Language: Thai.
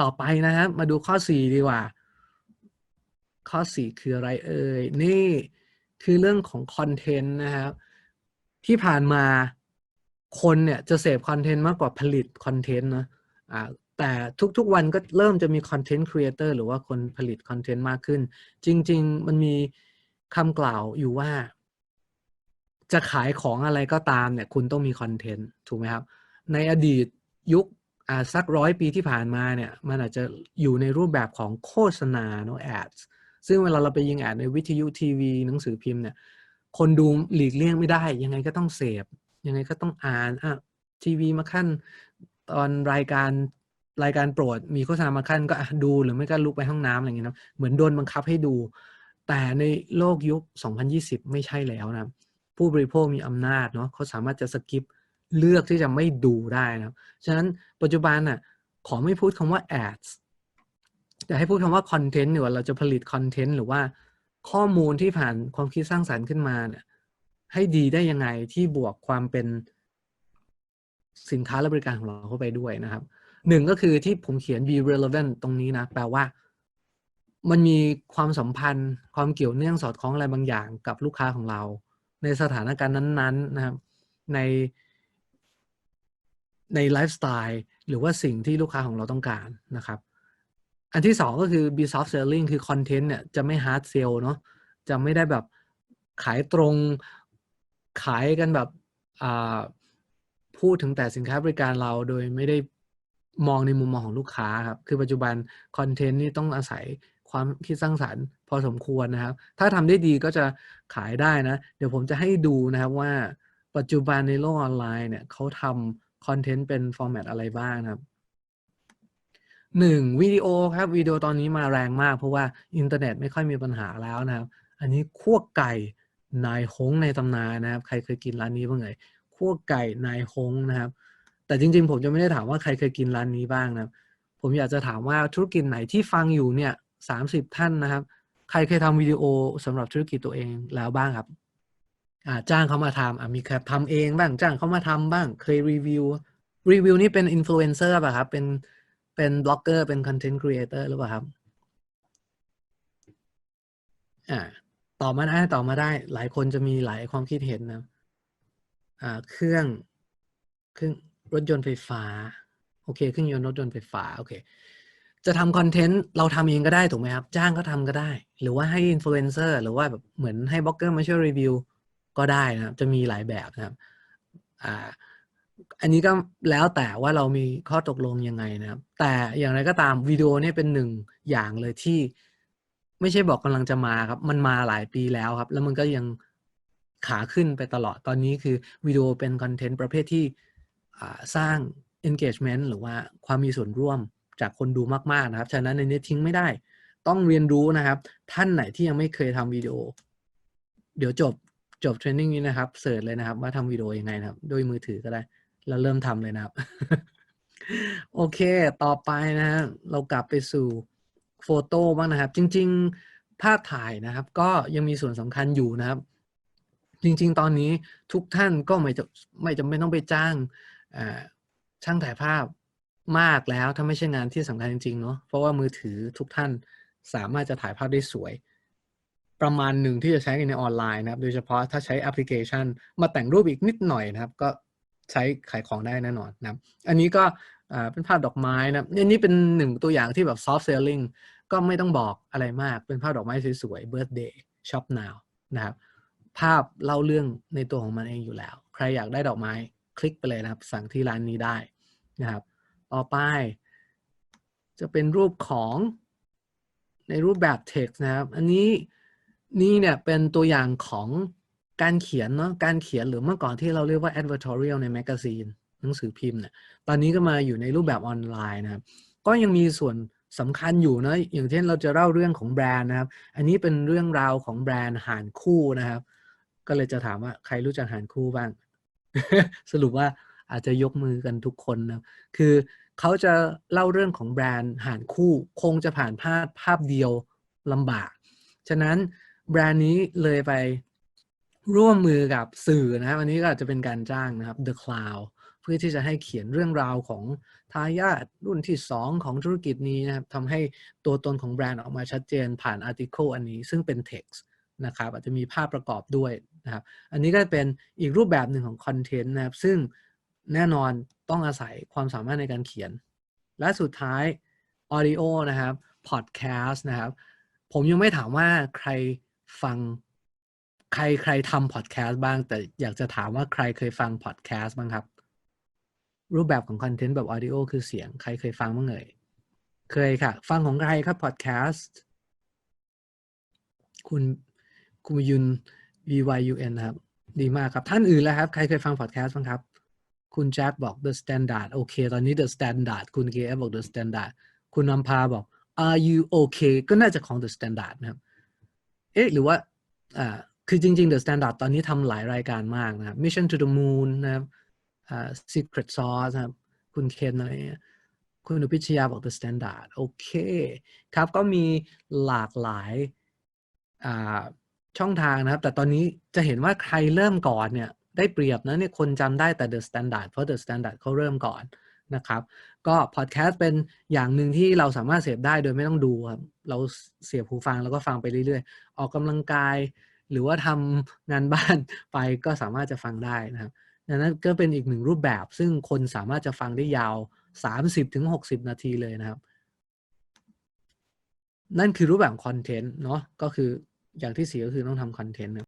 ต่อไปนะครับ มาดูข้อสี่ดีกว่า ข้อสี่คืออะไรเอ่ยนี่คือเรื่องของคอนเทนต์นะครับ ที่ผ่านมาคนเนี่ยจะเสพคอนเทนต์มากกว่าผลิตคอนเทนต์นะอ่าแต่ทุกๆวันก็เริ่มจะมีคอนเทนต์ครีเอเตอร์หรือว่าคนผลิตคอนเทนต์มากขึ้น จริง ๆ มันมีคำกล่าวอยู่ว่า จะขายของอะไรก็ตามเนี่ย คุณต้องมีคอนเทนต์ถูกไหมครับ ในอดีตยุค สักร้อยปีที่ผ่านมาเนี่ยมันอาจจะอยู่ในรูปแบบของโฆษณาเนาะแอดซึ่งเวลาเราไปยิงแอดในวิทยุทีวี หนังสือพิมพ์เนี่ยคนดูหลีกเลี่ยงไม่ได้ ยังไงก็ต้องเสพยังไงก็ต้องอ่านอะทีวีมาขั้นตอนรายการรายการโปรด มีโฆษณามาขั้นก็ดูหรือไม่ก็ลุกไปห้องน้ำอะไรเงี้ยนะเหมือนโดนบังคับให้ดู แต่ในโลกยุค 2020 ไม่ใช่แล้วนะผู้บริโภคมีอำนาจเนาะเขาสามารถจะสกิป เลือกที่จะไม่ดูได้นะฉะนั้นปัจจุบันน่ะขอไม่พูดคำว่า ads แต่ให้พูดคำว่า content หรือว่าเราจะผลิต content หรือว่าข้อมูลที่ผ่านความคิดสร้างสรรค์ขึ้นมาเนี่ยให้ดีได้ยังไงที่บวกความเป็นสินค้าและบริการของเราเข้าไปด้วยนะครับหนึ่งก็คือที่ผมเขียน be relevant ตรงนี้นะ แปลว่า มันมีความสัมพันธ์ ความเกี่ยวเนื่องสอดคล้องอะไรบางอย่างกับลูกค้าของเรา ในสถานการณ์นั้น ๆ นะครับ ใน ในไลฟ์สไตล์หรือว่าสิ่งที่ลูกค้าของเราต้องการนะครับ อันที่สองก็คือ be soft selling คือคอนเทนต์เนี่ยจะไม่ hard sell เนาะจะไม่ได้แบบขายตรงขายกันแบบพูดถึงแต่สินค้าบริการเราโดยไม่ได้มองในมุมมองของลูกค้าครับ คือปัจจุบันคอนเทนต์นี่ต้องอาศัยความคิดสร้างสรรค์ พอสมควรนะครับ ถ้าทำได้ดีก็จะขายได้นะ เดี๋ยวผมจะให้ดูนะครับว่าปัจจุบันในโลกออนไลน์เนี่ยเขาทำ คอนเทนต์เป็นฟอร์แมตอะไรบ้างนะครับหนึ่งวิดีโอครับวิดีโอตอนนี้มาแรงมาก เพราะว่าอินเทอร์เน็ตไม่ค่อยมีปัญหาแล้วนะครับ อันนี้คั่วไก่นายฮงในตำนานนะครับ ใครเคยกินร้านนี้บ้างเอ่ยคั่วไก่นายฮงนะครับ แต่จริง ๆ ผมจะไม่ได้ถามว่าใครเคยกินร้านนี้บ้างนะครับ ผมอยากจะถามว่าธุรกิจไหนที่ฟังอยู่เนี่ยสามสิบท่านนะครับ ใครเคยทำวิดีโอสำหรับธุรกิจตัวเองแล้วบ้างครับ จ้างเขามาทำอ่ามีใครทำเองบ้างจ้างเขามาทำบ้างเคยรีวิวรีวิวนี่เป็นอินฟลูเอนเซอร์ป่ะครับ เป็นเป็นบล็อกเกอร์เป็นคอนเทนต์ครีเอเตอร์หรือเปล่าครับอ่าตอบมาได้ตอบมาได้ หลายคนจะมีหลายความคิดเห็นนะอ่าเครื่องเครื่องรถยนต์ไฟฟ้า โอเคเครื่องยนต์รถยนต์ไฟฟ้าโอเค จะทำคอนเทนต์เราทำเองก็ได้ถูกไหมครับ จ้างก็ทำก็ได้ หรือว่าให้อินฟลูเอนเซอร์หรือว่าแบบเหมือนให้บล็อกเกอร์มาช่วยรีวิว ก็ได้นะครับ จะมีหลายแบบนะครับอ่าอันนี้ก็แล้วแต่ว่าเรามีข้อตกลงยังไงนะครับ แต่อย่างไรก็ตามวิดีโอนี่เป็นหนึ่งอย่างเลยที่ไม่ใช่บอกกำลังจะมาครับ มันมาหลายปีแล้วครับ แล้วมันก็ยังขาขึ้นไปตลอดตอนนี้คือวิดีโอเป็นคอนเทนต์ประเภทที่สร้าง engagement หรือว่าความมีส่วนร่วมจากคนดูมาก ๆ นะครับ ฉะนั้นในนี้ทิ้งไม่ได้ ต้องเรียนรู้นะครับ ท่านไหนที่ยังไม่เคยทำวิดีโอ เดี๋ยวจบ จบเทรนนิ่งนี้นะครับเสิร์ชเลยนะครับ ว่าทำวิดีโอยังไงนะครับ ด้วยมือถือก็ได้ แล้วเริ่มทำเลยนะครับ โอเค ต่อไปนะฮะเรากลับไปสู่โฟโต้บ้างนะครับ จริง ๆ ภาพถ่ายนะครับ ก็ยังมีส่วนสำคัญอยู่นะครับ จริง ๆ ตอนนี้ทุกท่านก็ไม่จะไม่จำเป็นต้องไปจ้างช่างถ่ายภาพมากแล้วถ้าไม่ใช่งานที่สำคัญจริงๆเนาะเพราะว่ามือถือทุกท่านสามารถจะถ่ายภาพได้สวย ประมาณหนึ่งที่จะใช้ในออนไลน์นะครับ โดยเฉพาะถ้าใช้แอปพลิเคชัน มาแต่งรูปอีกนิดหน่อยนะครับ ก็ใช้ขายของได้แน่นอนนะครับ อันนี้ก็เป็นภาพดอกไม้นะอันนี้เป็นหนึ่งตัวอย่างที่แบบ soft selling ก็ไม่ต้องบอกอะไรมาก เป็นภาพดอกไม้สวยๆ birthday shop now นะครับ ภาพเล่าเรื่องในตัวของมันเองอยู่แล้ว ใครอยากได้ดอกไม้คลิกไปเลยนะครับ สั่งที่ร้านนี้ได้นะครับ ต่อไป จะเป็นรูปของในรูปแบบ text นะครับ อันนี้ นี่เนี่ยเป็นตัวอย่างของการเขียนเนาะการเขียนหรือเมื่อก่อนที่เราเรียกว่า advertorial ในแมกกาซีนหนังสือพิมพ์เนี่ยตอนนี้ก็มาอยู่ในรูปแบบออนไลน์นะครับ ก็ยังมีส่วนสำคัญอยู่นะอย่างเช่นเราจะเล่าเรื่องของแบรนด์นะครับ อันนี้เป็นเรื่องราวของแบรนด์หานคู่นะครับ ก็เลยจะถามว่าใครรู้จักหานคู่บ้าง สรุปว่าอาจจะยกมือกันทุกคนนะคือเขาจะเล่าเรื่องของแบรนด์หานคู่ คงจะผ่านภาพภาพเดียวลำบาก ฉะนั้น แบรนด์นี้เลยไปร่วมมือกับสื่อนะครับอันนี้ก็อาจจะเป็นการจ้างนะครับ The Cloud เพื่อที่จะให้เขียนเรื่องราวของทายาทรุ่นที่ 2 ของธุรกิจนี้นะครับทำให้ตัวตนของแบรนด์ออกมาชัดเจนผ่านอาร์ติเคิลอันนี้ซึ่งเป็น text นะครับอาจจะมีภาพประกอบด้วยนะครับ อันนี้ก็เป็นอีกรูปแบบหนึ่งของคอนเทนต์นะครับ ซึ่งแน่นอนต้องอาศัยความสามารถในการเขียน และสุดท้าย audio นะครับ podcast นะครับ ผมยังไม่ถามว่าใคร ฟังใครใครทำ podcast บ้าง แต่อยากจะถามว่าใครเคยฟัง podcast บ้างครับ รูปแบบของคอนเทนต์แบบ audio คือเสียง ใครเคยฟังบ้างเอ่ยเคยค่ะ ฟังของใครครับ podcast คุณคุณยุน VYUN นครับ ดีมากครับ ท่านอื่นแล้วครับ ใครเคยฟัง podcast บ้างครับ คุณแจ๊บบอก The Standard โอเค ตอนนี้ The Standard คุณ KF บอก The Standard คุณนำพาบอก Are you okay ก็น่าจะของ The Standard นะครับ เอ๊ะหรือว่าอ่าคือจริงๆ The Standard ตอนนี้ทำหลายรายการมากนะครับ Mission to the Moon นะครับอ่า Secret Sauce นะครับ คุณเคนอะไรเงี้ยคุณอภิชยาบอก The Standard โอเคครับก็มีหลากหลายอ่าช่องทางนะครับ แต่ตอนนี้จะเห็นว่าใครเริ่มก่อนเนี่ยได้เปรียบนะเนี่ยคนจำได้แต่ The Standard เพราะ The Standard เขาเริ่มก่อนนะครับ ก็พอดแคสต์เป็นอย่างหนึ่งที่เราสามารถเสพได้โดยไม่ต้องดูครับ เราเสียบหูฟังแล้วก็ฟังไปเรื่อยๆ ออกกำลังกาย หรือว่าทำงานบ้านไปก็สามารถจะฟังได้นะครับดังนั้นก็เป็นอีกหนึ่งรูปแบบ ซึ่งคนสามารถจะฟังได้ยาว 30-60 นาทีเลยนะครับ นั่นคือรูปแบบคอนเทนต์เนาะก็คืออย่างที่สี่ก็คือต้องทำคอนเทนต์นะ